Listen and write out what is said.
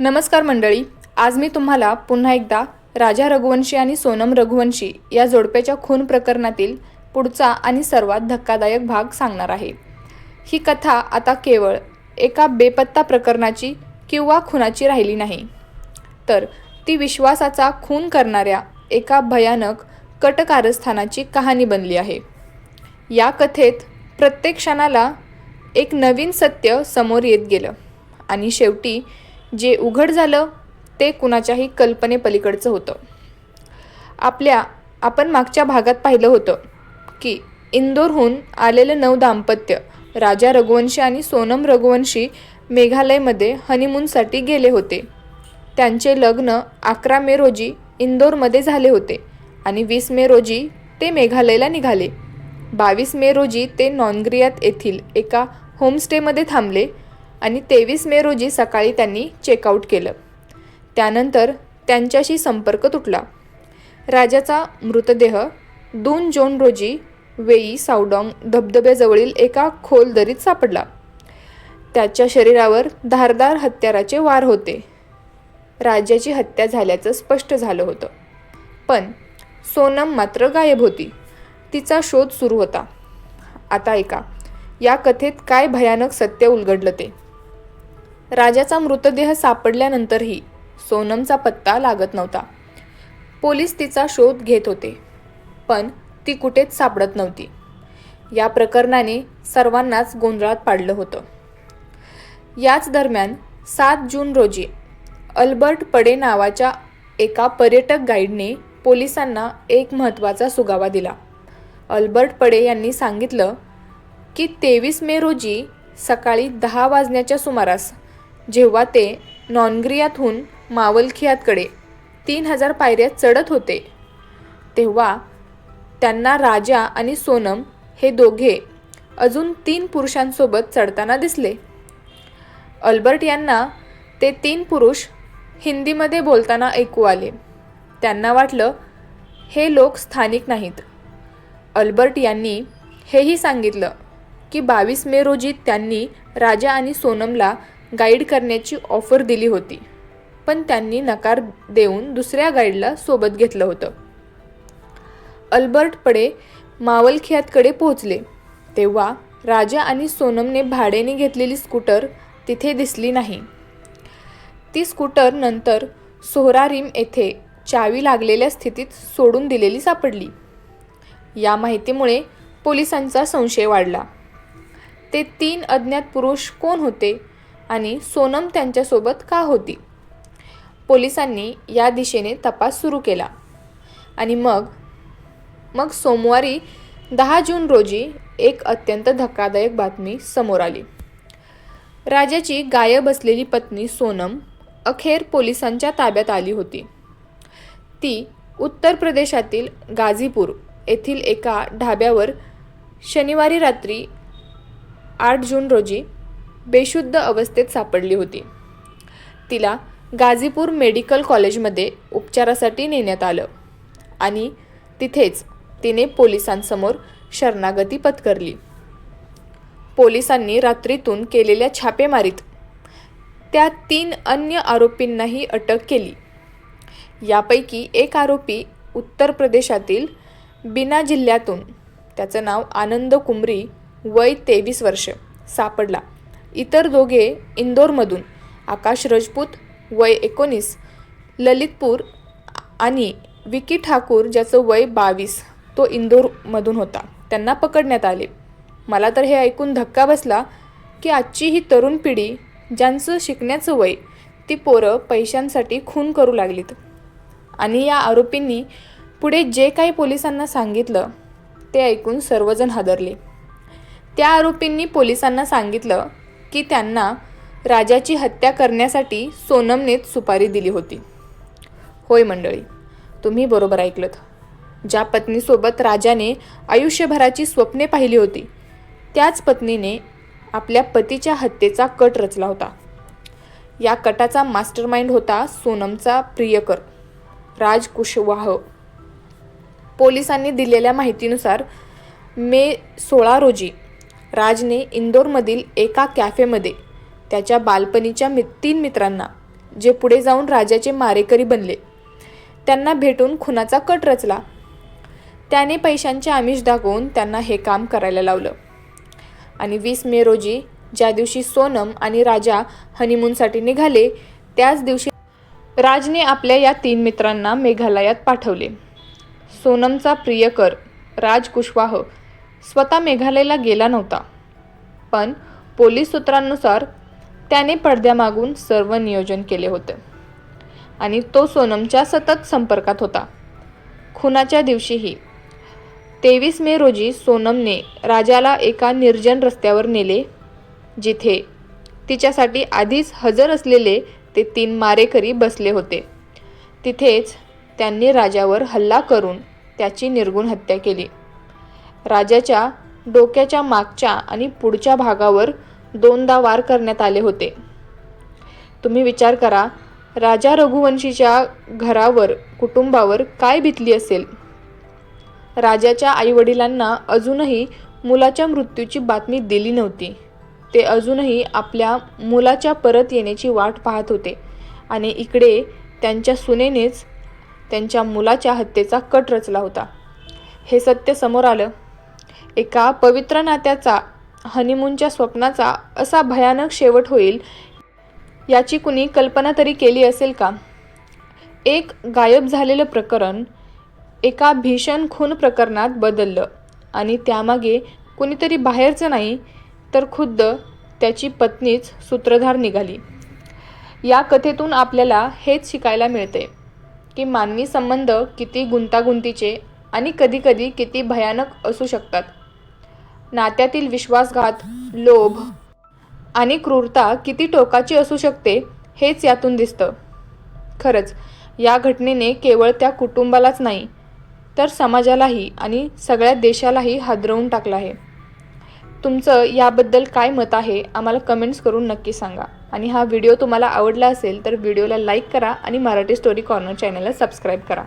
नमस्कार मंडळी आज मी तुम्हाला पुन्हा एकदा राजा रघुवंशी आणि सोनम रघुवंशी या जोडप्याच्या खून प्रकरणातील पुढचा आणि सर्वात धक्कादायक भाग सांगणार आहे. ही कथा आता केवळ एका बेपत्ता प्रकरणाची किंवा खुनाची राहिली नाही. तर ती विश्वासाचा खून करणाऱ्या एका भयानक कटकारस्थानाची कहाणी बनली आहे. या कथेत प्रत्येक क्षणाला एक नवीन सत्य समोर येत गेलं आणि शेवटी जे उघड झालं ते कुणाच्याही कल्पनेपलीकडचं होतं. आपल्या आपण मागच्या भागात पाहिलं होतं की इंदोरहून आलेलं नव दाम्पत्य राजा रघुवंशी आणि सोनम रघुवंशी मेघालयमध्ये हनीमूनसाठी गेले होते. त्यांचे लग्न अकरा मे रोजी इंदोरमध्ये झाले होते आणि वीस मे रोजी ते मेघालयला निघाले. बावीस मे रोजी ते नॉनग्रियात येथील एका होमस्टेमध्ये थांबले आणि तेवीस मे रोजी सकाळी त्यांनी चेकआउट केलं. त्यानंतर त्यांच्याशी संपर्क तुटला. राजाचा मृतदेह दोन जून रोजी वेई सावडॉंग धबधब्याजवळील एका खोल दरीत सापडला. त्याच्या शरीरावर धारदार हत्याराचे वार होते. राजाची हत्या झाल्याचं स्पष्ट झालं होतं. पण सोनम मात्र गायब होती. तिचा शोध सुरू होता. आता ऐका या कथेत काय भयानक सत्य उलगडलं ते? राजाचा मृतदेह सापडल्यानंतरही सोनमचा पत्ता लागत नव्हता. पोलीस तिचा शोध घेत होते पण ती कुठेच सापडत नव्हती. या प्रकरणाने सर्वांनाच गोंधळात पाडलं होतं. याच दरम्यान सात जून रोजी अल्बर्ट पडे नावाच्या एका पर्यटक गाईडने पोलिसांना एक महत्त्वाचा सुगावा दिला. अल्बर्ट पडे यांनी सांगितलं की तेवीस मे रोजी सकाळी दहा वाजण्याच्या सुमारास जेव्हा ते नॉनग्रियातहून मावलखियातकडे तीन हजार पायऱ्या चढत होते तेव्हा त्यांना राजा आणि सोनम हे दोघे अजून तीन पुरुषांसोबत चढताना दिसले. अल्बर्ट यांना ते तीन पुरुष हिंदीमध्ये बोलताना ऐकू आले. त्यांना वाटलं हे लोक स्थानिक नाहीत. अल्बर्ट यांनी हेही सांगितलं की बावीस मे रोजी त्यांनी राजा आणि सोनमला गाईड करण्याची ऑफर दिली होती. पण त्यांनी नकार देऊन दुसऱ्या गाईडला सोबत घेतलं होतं. अल्बर्ट पडे मावलखियातकडे पोहोचले. तेव्हा राजा आणि सोनमने भाड्याने घेतलेली स्कूटर तिथे दिसली नाही. ती स्कूटर नंतर सोहरारीम येथे चावी लागलेल्या स्थितीत सोडून दिलेली सापडली. या माहितीमुळे पोलिसांचा संशय वाढला. ते तीन अज्ञात पुरुष कोण होते? आणि सोनम त्यांच्यासोबत का होती? पोलिसांनी या दिशेने तपास सुरू केला. आणि मग मग सोमवारी दहा जून रोजी एक अत्यंत धक्कादायक बातमी समोर आली. राजाची गायब असलेली पत्नी सोनम अखेर पोलिसांच्या ताब्यात आली होती. ती उत्तर प्रदेशातील गाझीपूर येथील एका ढाब्यावर शनिवारी रात्री आठ जून रोजी बेशुद्ध अवस्थेत सापडली होती. तिला गाझीपूर मेडिकल कॉलेजमध्ये उपचारासाठी नेण्यात आलं आणि तिथेच तिने पोलिसांसमोर शरणागती पत्करली. पोलिसांनी रात्रीतून केलेल्या छापेमारीत त्या तीन अन्य आरोपींनाही अटक केली. यापैकी एक आरोपी उत्तर प्रदेशातील बिना जिल्ह्यातून त्याचं नाव आनंद कुमरी वय तेवीस वर्ष सापडला. इतर दोघे इंदोरमधून आकाश राजपूत वय एकोणीस ललितपूर आणि विकी ठाकूर ज्याचं वय बावीस तो इंदोरमधून होता. त्यांना पकडण्यात आले. मला तर हे ऐकून धक्का बसला की आजची ही तरुण पिढी ज्यांचं शिकण्याचं वय ती पोरं पैशांसाठी खून करू लागलीत. आणि या आरोपींनी पुढे जे काही पोलिसांना सांगितलं ते ऐकून सर्वजण हादरले. त्या आरोपींनी पोलिसांना सांगितलं की त्यांना राजाची हत्या करण्यासाठी सोनमनेच सुपारी दिली होती. होय मंडळी तुम्ही बरोबर ऐकलत. ज्या पत्नीसोबत राजाने आयुष्यभराची स्वप्ने पाहिली होती त्याच पत्नीने आपल्या पतीच्या हत्येचा कट रचला होता. या कटाचा मास्टरमाइंड होता सोनमचा प्रियकर राज कुशवाह पोलिसांनी दिलेल्या माहितीनुसार मे सोळा रोजी राजने इंदोरमधील एका कॅफेमध्ये त्याच्या बालपणीच्या मि तीन मित्रांना जे पुढे जाऊन राजाचे मारेकरी बनले त्यांना भेटून खुनाचा कट रचला. त्याने पैशांचे आमिष दाखवून त्यांना हे काम करायला लावलं. आणि वीस मे रोजी ज्या दिवशी सोनम आणि राजा हनीमूनसाठी निघाले त्याच दिवशी राजने आपल्या या तीन मित्रांना मेघालयात पाठवले. सोनमचा प्रियकर राज कुशवाह स्वतः मेघालयला गेला नव्हता. पण पोलीस सूत्रांनुसार त्याने पडद्यामागून सर्व नियोजन केले होते. आणि तो सोनमच्या सतत संपर्कात होता. खुनाच्या दिवशीही. तेवीस मे रोजी सोनमने राजाला एका निर्जन रस्त्यावर नेले जिथे तिच्यासाठी आधीच हजर असलेले ते तीन मारेकरी बसले होते. तिथेच त्यांनी राजावर हल्ला करून त्याची निर्गुण हत्या केली. राजाच्या डोक्याच्या मागच्या आणि पुढच्या भागावर दोनदा वार करण्यात आले होते. तुम्ही विचार करा राजा रघुवंशीच्या घरावर कुटुंबावर काय बितली असेल? राजाच्या आईवडिलांना अजूनही मुलाच्या मृत्यूची बातमी दिली नव्हती. ते अजूनही आपल्या मुलाच्या परत येण्याची वाट पाहत होते आणि इकडे त्यांच्या सुनेनेच त्यांच्या मुलाच्या हत्येचा कट रचला होता. हे सत्य समोर आलं. एका पवित्र नात्याचा हनीमूनच्या स्वप्नाचा असा भयानक शेवट होईल याची कुणी कल्पना तरी केली असेल का? एक गायब झालेलं प्रकरण एका भीषण खून प्रकरणात बदललं आणि त्यामागे कुणीतरी बाहेरचं नाही तर खुद्द त्याची पत्नीच सूत्रधार निघाली. या कथेतून आपल्याला हेच शिकायला मिळते की मानवी संबंध किती गुंतागुंतीचे आणि कधीकधी किती भयानक असू शकतात. नात्यातील विश्वासघात लोभ आणि क्रूरता किती टोकाची असू शकते हेच यातून दिसतं. खरंच या घटनेने केवळ त्या कुटुंबालाच नाही तर समाजालाही आणि सगळ्या देशालाही हादरवून टाकलं आहे. तुमचं याबद्दल काय मत आहे आम्हाला कमेंट्स करून नक्की सांगा. आणि हा व्हिडिओ तुम्हाला आवडला असेल तर व्हिडिओला लाईक करा आणि मराठी स्टोरी कॉर्नर चॅनलला सबस्क्राईब करा.